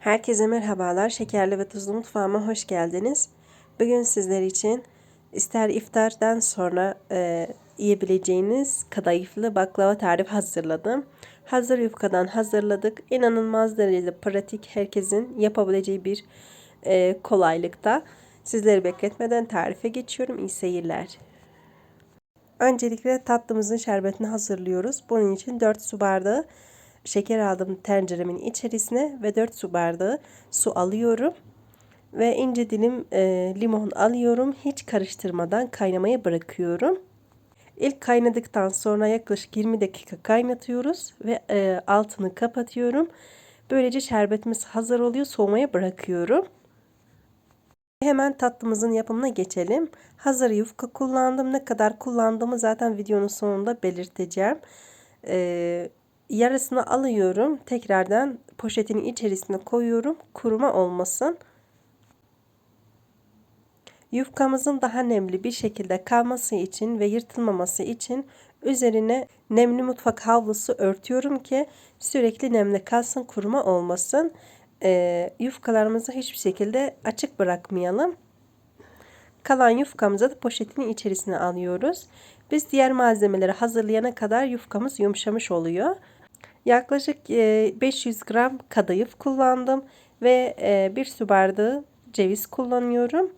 Herkese merhabalar. Şekerli ve tuzlu mutfağıma hoş geldiniz. Bugün sizler için ister iftardan sonra e, yiyebileceğiniz kadayıflı baklava tarifi hazırladım. Hazır yufkadan hazırladık. İnanılmaz derecede pratik, herkesin yapabileceği bir e, kolaylıkta. Sizleri bekletmeden tarife geçiyorum. İyi seyirler. Öncelikle tatlımızın şerbetini hazırlıyoruz. Bunun için 4 su bardağı şeker aldım tenceremin içerisine ve 4 su bardağı su alıyorum. Ve ince dilim e, limon alıyorum. Hiç karıştırmadan kaynamaya bırakıyorum. İlk kaynadıktan sonra yaklaşık 20 dakika kaynatıyoruz ve e, altını kapatıyorum. Böylece şerbetimiz hazır oluyor. Soğumaya bırakıyorum. Hemen tatlımızın yapımına geçelim. Hazır yufka kullandım. Ne kadar kullandığımı zaten videonun sonunda belirteceğim. Ee, yarısını alıyorum. Tekrardan poşetin içerisine koyuyorum. Kuruma olmasın. Yufkamızın daha nemli bir şekilde kalması için ve yırtılmaması için üzerine nemli mutfak havlusu örtüyorum ki sürekli nemli kalsın, kuruma olmasın. Ee, yufkalarımızı hiçbir şekilde açık bırakmayalım. Kalan yufkamızı da poşetin içerisine alıyoruz. Biz diğer malzemeleri hazırlayana kadar yufkamız yumuşamış oluyor. Yaklaşık 500 gram kadayıf kullandım ve bir su bardağı ceviz kullanıyorum.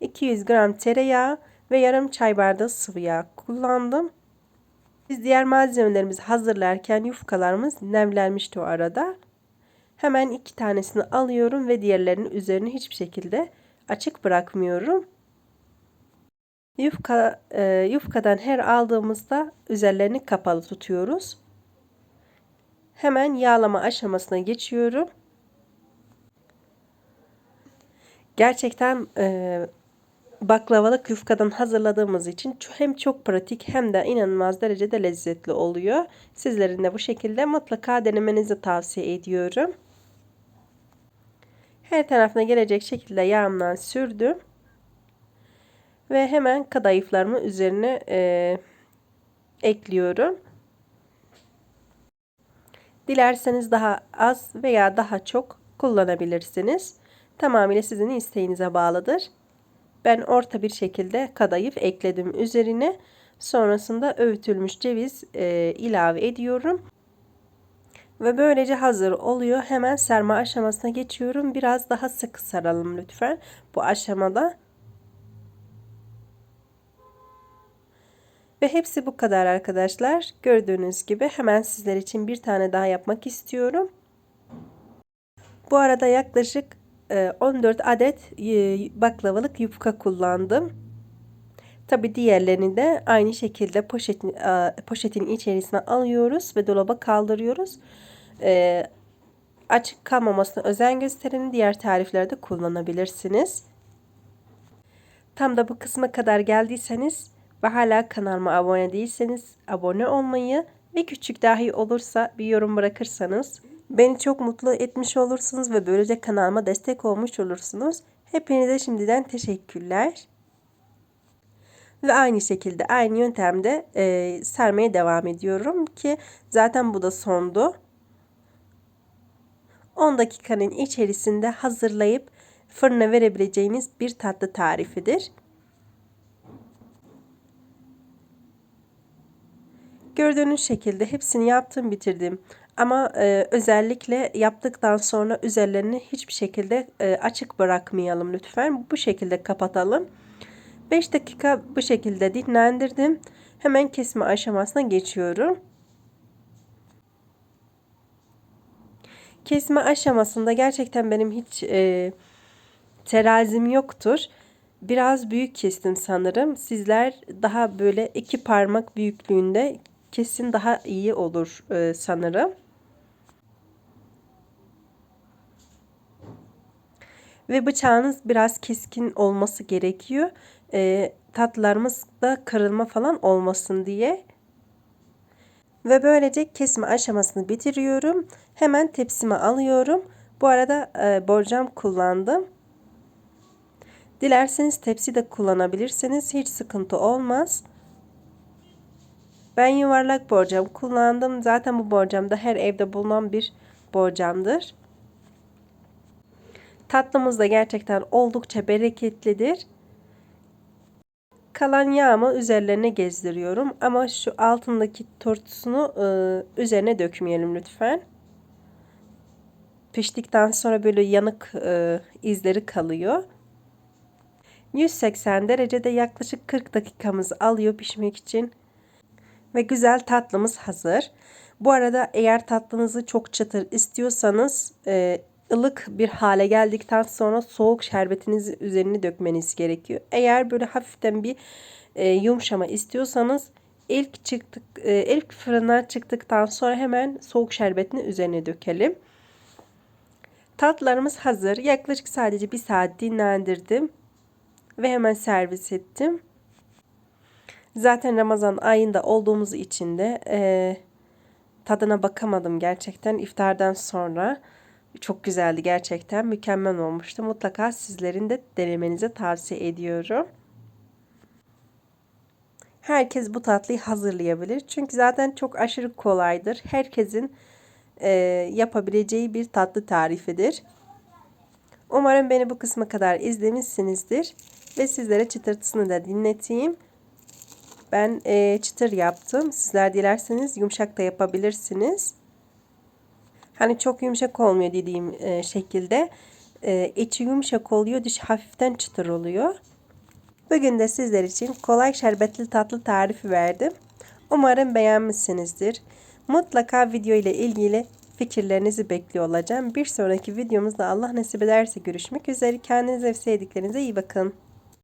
200 gram tereyağı ve yarım çay bardağı sıvı yağ kullandım. Biz diğer malzemelerimizi hazırlarken yufkalarımız nemlenmişti o arada. Hemen iki tanesini alıyorum ve diğerlerinin üzerini hiçbir şekilde açık bırakmıyorum. Yufka, e, yufkadan her aldığımızda üzerlerini kapalı tutuyoruz. Hemen yağlama aşamasına geçiyorum. Gerçekten e, baklavalık yufkadan hazırladığımız için hem çok pratik hem de inanılmaz derecede lezzetli oluyor. Sizlerin de bu şekilde mutlaka denemenizi tavsiye ediyorum. Her tarafına gelecek şekilde yağımdan sürdüm. Ve hemen kadayıflarımı üzerine e, ekliyorum. Dilerseniz daha az veya daha çok kullanabilirsiniz. Tamamıyla sizin isteğinize bağlıdır. Ben orta bir şekilde kadayıf ekledim üzerine. Sonrasında öğütülmüş ceviz e, ilave ediyorum. Ve böylece hazır oluyor. Hemen serme aşamasına geçiyorum. Biraz daha sık saralım lütfen bu aşamada. Ve hepsi bu kadar arkadaşlar. Gördüğünüz gibi hemen sizler için bir tane daha yapmak istiyorum. Bu arada yaklaşık 14 e, adet e, baklavalık yufka kullandım. Tabi diğerlerini de aynı şekilde poşetin, e, poşetin içerisine alıyoruz ve dolaba kaldırıyoruz. Açık kalmamasına özen gösterin. Diğer tariflerde kullanabilirsiniz. Tam da bu kısma kadar geldiyseniz ve hala kanalıma abone değilseniz abone olmayı ve küçük dahi olursa bir yorum bırakırsanız beni çok mutlu etmiş olursunuz ve böylece kanalıma destek olmuş olursunuz. Hepinize şimdiden teşekkürler. Ve aynı şekilde aynı yöntemde e, sermeye devam ediyorum ki zaten bu da sondu. 10 dakikanın içerisinde hazırlayıp fırına verebileceğiniz bir tatlı tarifidir. Gördüğünüz şekilde hepsini yaptım bitirdim. Ama e, özellikle yaptıktan sonra üzerlerini hiçbir şekilde e, açık bırakmayalım lütfen. Bu şekilde kapatalım. 5 dakika bu şekilde dinlendirdim. Hemen kesme aşamasına geçiyorum. Kesme aşamasında gerçekten benim hiç e, terazim yoktur. Biraz büyük kestim sanırım. Sizler daha böyle iki parmak büyüklüğünde kesin daha iyi olur e, sanırım. Ve bıçağınız biraz keskin olması gerekiyor. E, tatlarımız kırılma falan olmasın diye. Ve böylece kesme aşamasını bitiriyorum. Hemen tepsime alıyorum. Bu arada e, borcam kullandım. Dilerseniz tepsi de kullanabilirsiniz. Hiç sıkıntı olmaz. Ben yuvarlak borcam kullandım. Zaten bu borcam da her evde bulunan bir borcamdır. Tatlımız da gerçekten oldukça bereketlidir. Kalan yağımı üzerlerine gezdiriyorum ama şu altındaki tortusunu e, üzerine dökmeyelim lütfen. Piştikten sonra böyle yanık e, izleri kalıyor. 180 derecede yaklaşık 40 dakikamız alıyor pişmek için. Ve güzel tatlımız hazır. Bu arada eğer tatlınızı çok çıtır istiyorsanız e, ılık bir hale geldikten sonra soğuk şerbetinizi üzerine dökmeniz gerekiyor. Eğer böyle hafiften bir e, yumuşama istiyorsanız ilk çıktık e, ilk fırına çıktıktan sonra hemen soğuk şerbetini üzerine dökelim. Tatlarımız hazır. Yaklaşık sadece bir saat dinlendirdim ve hemen servis ettim. Zaten Ramazan ayında olduğumuz için de e, tadına bakamadım gerçekten iftardan sonra. Çok güzeldi gerçekten. Mükemmel olmuştu. Mutlaka sizlerin de denemenizi tavsiye ediyorum. Herkes bu tatlıyı hazırlayabilir. Çünkü zaten çok aşırı kolaydır. Herkesin e, yapabileceği bir tatlı tarifidir. Umarım beni bu kısma kadar izlemişsinizdir. Ve sizlere çıtırtısını da dinleteyim. Ben e, çıtır yaptım. Sizler dilerseniz yumuşak da yapabilirsiniz. Hani çok yumuşak olmuyor dediğim e, şekilde. E, içi yumuşak oluyor, dışı hafiften çıtır oluyor. Bugün de sizler için kolay şerbetli tatlı tarifi verdim. Umarım beğenmişsinizdir. Mutlaka video ile ilgili fikirlerinizi bekliyor olacağım. Bir sonraki videomuzda Allah nasip ederse görüşmek üzere. Kendinize ve sevdiklerinize iyi bakın.